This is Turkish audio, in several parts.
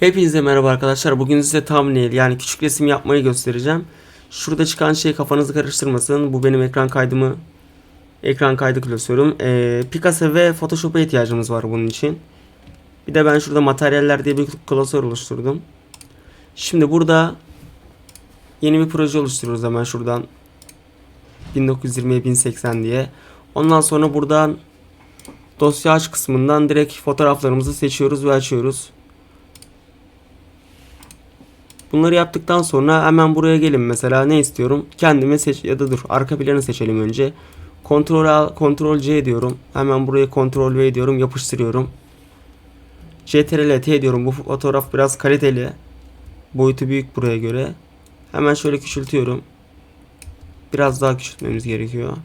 Hepinize merhaba arkadaşlar. Bugün size thumbnail yani küçük resim yapmayı göstereceğim. Şurada çıkan şey kafanızı karıştırmasın. Bu benim ekran kaydımı ekran kaydı klasörüm. Ee, Picasso ve Photoshop'a ihtiyacımız var bunun için. Bir de ben şurada materyaller diye bir klasör oluşturdum. Şimdi burada yeni bir proje oluşturuyoruz hemen şuradan. 1920'ye 1080 diye. Ondan sonra buradan dosya aç kısmından direkt fotoğraflarımızı seçiyoruz ve açıyoruz. Bunları yaptıktan sonra hemen buraya gelin mesela ne istiyorum? Kendime seç ya da dur arka planı seçelim önce. Kontrol A, Kontrol C diyorum. Hemen buraya Kontrol V diyorum, yapıştırıyorum. CTRL T diyorum. Bu fotoğraf biraz kaliteli. Boyutu büyük buraya göre. Hemen şöyle küçültüyorum. Biraz daha küçültmemiz gerekiyor.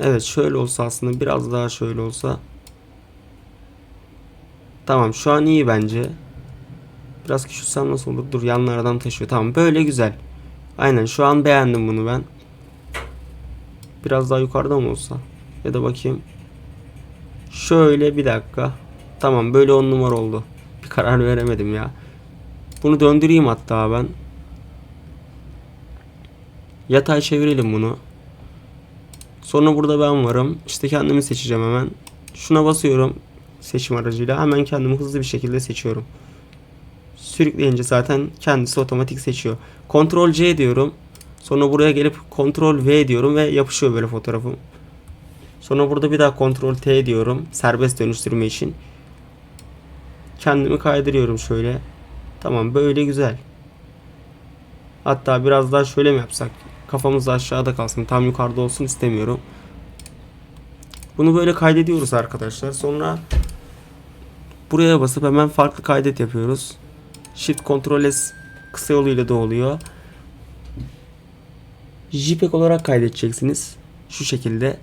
Evet şöyle olsa aslında biraz daha şöyle olsa. Tamam şu an iyi bence. Biraz küçültsem nasıl olur? Dur yanlardan taşıyor. Tamam böyle güzel. Aynen şu an beğendim bunu ben. Biraz daha yukarıda mı olsa? Ya da bakayım. Şöyle bir dakika. Tamam böyle on numara oldu. Bir karar veremedim ya. Bunu döndüreyim hatta ben. Yatay çevirelim bunu. Sonra burada ben varım. İşte kendimi seçeceğim hemen. Şuna basıyorum seçim aracıyla. Hemen kendimi hızlı bir şekilde seçiyorum. Sürükleyince zaten kendisi otomatik seçiyor. Ctrl C diyorum. Sonra buraya gelip Ctrl V diyorum ve yapışıyor böyle fotoğrafım. Sonra burada bir daha Ctrl T diyorum. Serbest dönüştürme için. Kendimi kaydırıyorum şöyle. Tamam böyle güzel. Hatta biraz daha şöyle mi yapsak? Kafamız aşağıda kalsın. Tam yukarıda olsun istemiyorum. Bunu böyle kaydediyoruz arkadaşlar. Sonra buraya basıp hemen farklı kaydet yapıyoruz. Shift Ctrl S kısa yoluyla da oluyor. JPEG olarak kaydedeceksiniz. Şu şekilde.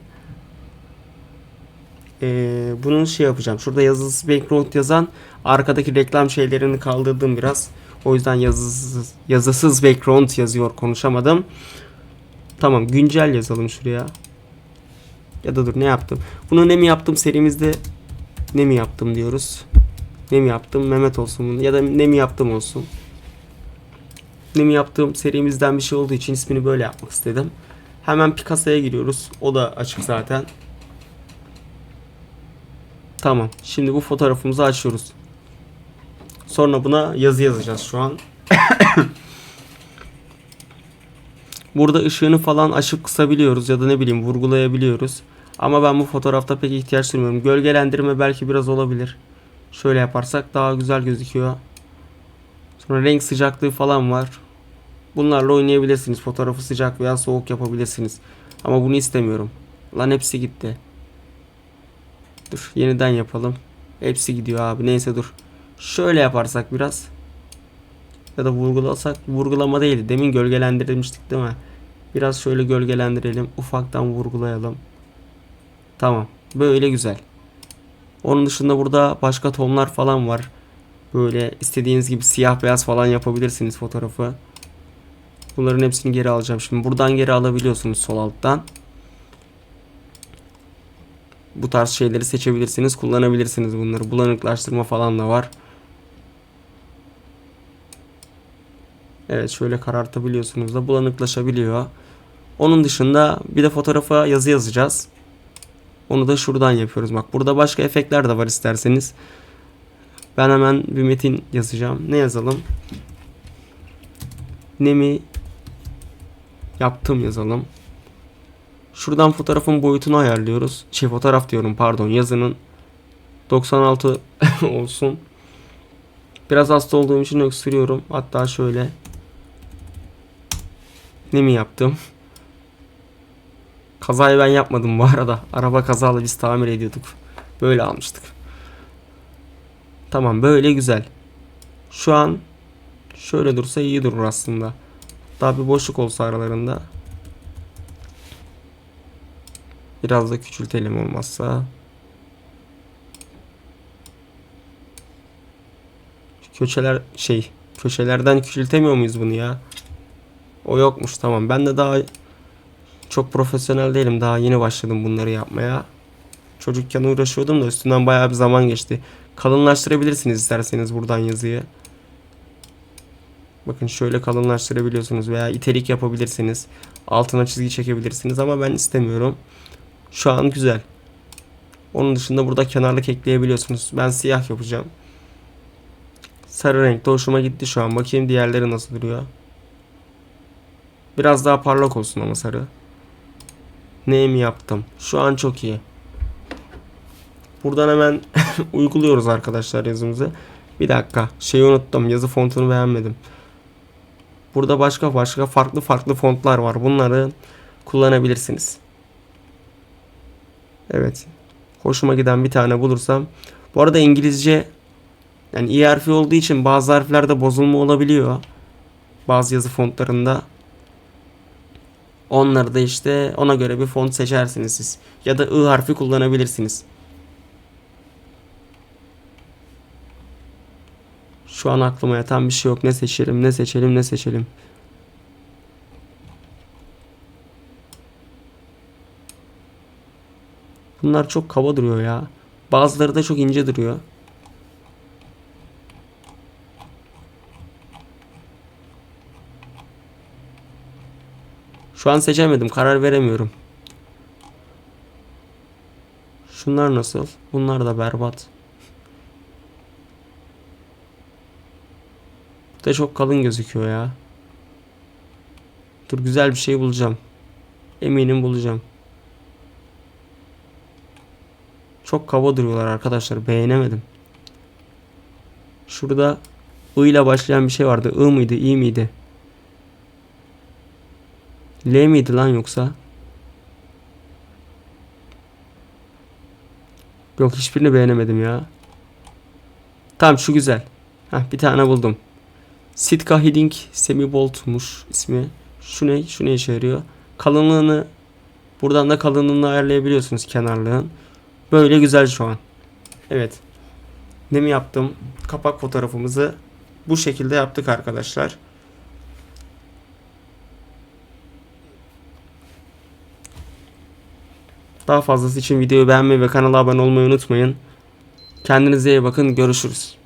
Ee, bunun şey yapacağım. Şurada yazısız background yazan arkadaki reklam şeylerini kaldırdım biraz. O yüzden yazısız, yazısız background yazıyor. Konuşamadım. Tamam güncel yazalım şuraya. Ya da dur ne yaptım? Bunu ne mi yaptım serimizde ne mi yaptım diyoruz. Ne mi yaptım? Mehmet olsun bunu. Ya da ne mi yaptım olsun. Ne mi yaptığım serimizden bir şey olduğu için ismini böyle yapmak istedim. Hemen Picasso'ya giriyoruz. O da açık zaten. Tamam. Şimdi bu fotoğrafımızı açıyoruz. Sonra buna yazı yazacağız şu an. Burada ışığını falan açıp kısabiliyoruz ya da ne bileyim vurgulayabiliyoruz. Ama ben bu fotoğrafta pek ihtiyaç duymuyorum. Gölgelendirme belki biraz olabilir. Şöyle yaparsak daha güzel gözüküyor. Sonra renk sıcaklığı falan var. Bunlarla oynayabilirsiniz. Fotoğrafı sıcak veya soğuk yapabilirsiniz. Ama bunu istemiyorum. Lan hepsi gitti. Dur yeniden yapalım. Hepsi gidiyor abi. Neyse dur. Şöyle yaparsak biraz. Ya da vurgulasak. Vurgulama değil. Demin gölgelendirmiştik değil mi? Biraz şöyle gölgelendirelim. Ufaktan vurgulayalım. Tamam. Böyle güzel. Onun dışında burada başka tonlar falan var. Böyle istediğiniz gibi siyah beyaz falan yapabilirsiniz fotoğrafı. Bunların hepsini geri alacağım. Şimdi buradan geri alabiliyorsunuz sol alttan. Bu tarz şeyleri seçebilirsiniz, kullanabilirsiniz bunları. Bulanıklaştırma falan da var. Evet şöyle karartabiliyorsunuz da bulanıklaşabiliyor. Onun dışında bir de fotoğrafa yazı yazacağız. Onu da şuradan yapıyoruz. Bak burada başka efektler de var isterseniz. Ben hemen bir metin yazacağım. Ne yazalım? Ne mi yaptım yazalım. Şuradan fotoğrafın boyutunu ayarlıyoruz. Şey fotoğraf diyorum pardon yazının 96 olsun. Biraz hasta olduğum için öksürüyorum. Hatta şöyle ne mi yaptım? Kazayı ben yapmadım bu arada. Araba kazalı biz tamir ediyorduk. Böyle almıştık. Tamam böyle güzel. Şu an şöyle dursa iyi durur aslında. Daha bir boşluk olsa aralarında. Biraz da küçültelim olmazsa. Köşeler şey köşelerden küçültemiyor muyuz bunu ya? O yokmuş tamam. Ben de daha çok profesyonel değilim. Daha yeni başladım bunları yapmaya. Çocukken uğraşıyordum da üstünden bayağı bir zaman geçti. Kalınlaştırabilirsiniz isterseniz buradan yazıyı. Bakın şöyle kalınlaştırabiliyorsunuz veya itelik yapabilirsiniz. Altına çizgi çekebilirsiniz ama ben istemiyorum. Şu an güzel. Onun dışında burada kenarlık ekleyebiliyorsunuz. Ben siyah yapacağım. Sarı renkte hoşuma gitti şu an. Bakayım diğerleri nasıl duruyor. Biraz daha parlak olsun ama sarı. Neyimi yaptım? Şu an çok iyi. Buradan hemen uyguluyoruz arkadaşlar yazımızı. Bir dakika. Şeyi unuttum. Yazı fontunu beğenmedim. Burada başka başka farklı farklı fontlar var. Bunları kullanabilirsiniz. Evet. Hoşuma giden bir tane bulursam. Bu arada İngilizce yani i harfi olduğu için bazı harflerde bozulma olabiliyor. Bazı yazı fontlarında. Onları da işte ona göre bir font seçersiniz siz. Ya da I harfi kullanabilirsiniz. Şu an aklıma yatan bir şey yok. Ne seçelim, ne seçelim, ne seçelim. Bunlar çok kaba duruyor ya. Bazıları da çok ince duruyor. Şu an seçemedim. Karar veremiyorum. Şunlar nasıl? Bunlar da berbat. Bu da çok kalın gözüküyor ya. Dur güzel bir şey bulacağım. Eminim bulacağım. Çok kaba duruyorlar arkadaşlar. Beğenemedim. Şurada I ile başlayan bir şey vardı. I mıydı? İ miydi? L miydi lan yoksa? Yok hiçbirini beğenemedim ya. Tamam şu güzel. Heh, bir tane buldum. Sitka Hiding Semibolt'muş ismi. Şu ne? Şu ne işe yarıyor? Kalınlığını buradan da kalınlığını ayarlayabiliyorsunuz kenarlığın. Böyle güzel şu an. Evet. Ne mi yaptım? Kapak fotoğrafımızı bu şekilde yaptık arkadaşlar. Daha fazlası için videoyu beğenmeyi ve kanala abone olmayı unutmayın. Kendinize iyi bakın. Görüşürüz.